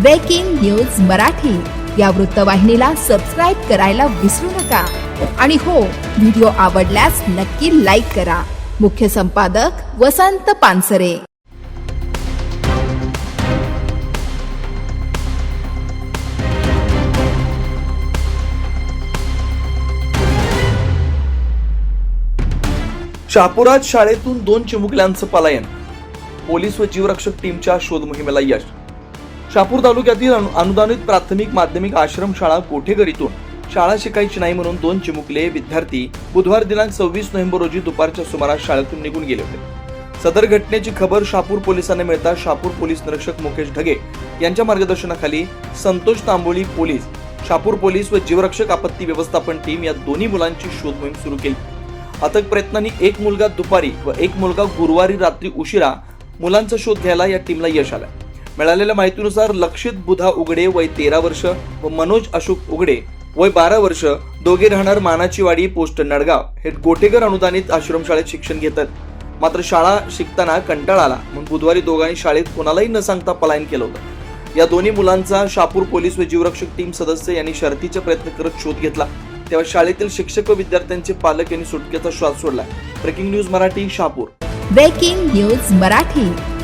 Breaking news Marathi या वृत्तवाहिनीला subscribe करायला विसरू नका. आणि हो व्हिडिओ आवडल्यास नक्की लाईक करा. मुख्य संपादक वसंत पानसरे. शहापुरात शाळेतून दोन चिमुकल्यांचं पलायन. पोलीस व जीवरक्षक टीमच्या शोध मोहिमेला यश. शहापूर तालुक्यातील अनु- अनुदानित प्राथमिक माध्यमिक आश्रम शाळा कोठेकर शाळा शिकायची नाही म्हणून दोन चिमुकले विद्यार्थी बुधवार दिनांक सव्वीस नोव्हेंबर रोजी दुपारच्या सुमारास शाळेतून निघून गेले होते. सदर घटनेची खबर शहापूर पोलिसांना मिळता शहापूर पोलीस निरीक्षक मुकेश ढगे यांच्या मार्गदर्शनाखाली संतोष तांबोळी पोलीस शहापूर पोलीस व जीवरक्षक आपत्ती व्यवस्थापन टीम या दोन्ही मुलांची शोध मोहीम सुरू केली. अथक प्रयत्नांनी एक मुलगा दुपारी व एक मुलगा गुरुवारी रात्री उशिरा मुलांचा शोध घ्यायला या टीमला यश आलं. मिळालेल्या माहितीनुसार लक्षित बुधा उघडे वय तेरा वर्ष व मनोज अशोक उघडे वय बारा वर्ष. दोघे राहणार मानाचीवाडी पोस्ट नडगाव. हे गोटेकर अनुदानित आश्रमशाळेत शिक्षण घेतात. मात्र शाळा शिकताना कंटाळा आला. म्हणून बुधवारी दोघांनी शाळेत कोणालाही न सांगता पलायन केलं होतं. या दोन्ही मुलांचा शापूर पोलीस व जीवरक्षक टीम सदस्य यांनी शर्थीचे प्रयत्न करत शोध घेतला. तेव्हा शाळेतील शिक्षक व विद्यार्थ्यांचे पालक यांनी सुटकेचा श्वास सोडला. Breaking news Marathi Shapur. Breaking news Marathi.